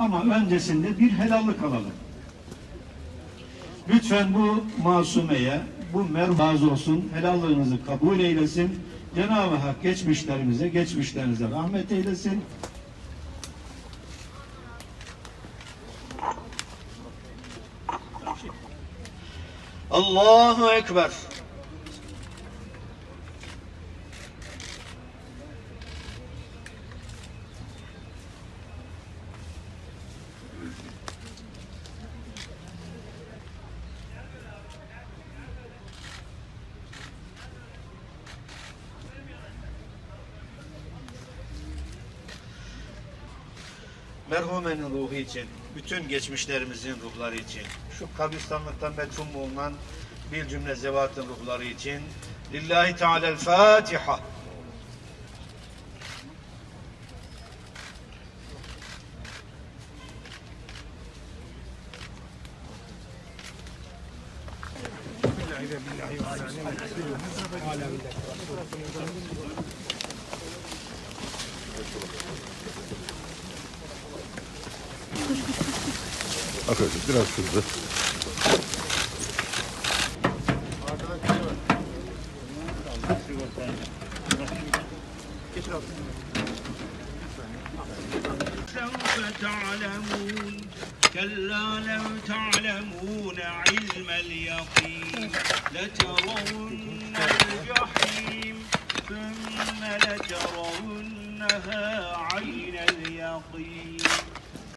Ama öncesinde bir helallik alalım. Lütfen bu masumeye, bu merhaz olsun, helallığınızı kabul eylesin. Cenab-ı Hak geçmişlerimize, geçmişlerinize rahmet eylesin. Allahu Ekber. Merhumenin ruhu için, bütün geçmişlerimizin ruhları için, şu kabristanlıktan meçhum bulunan bir cümle zevatın ruhları için Lillahi Teala'l Fatiha. Arkadaşlar biraz hızlı. تعلمون كلا لو تعلمون علم اليقين لترون الجحيم ثم لترونها عين اليقين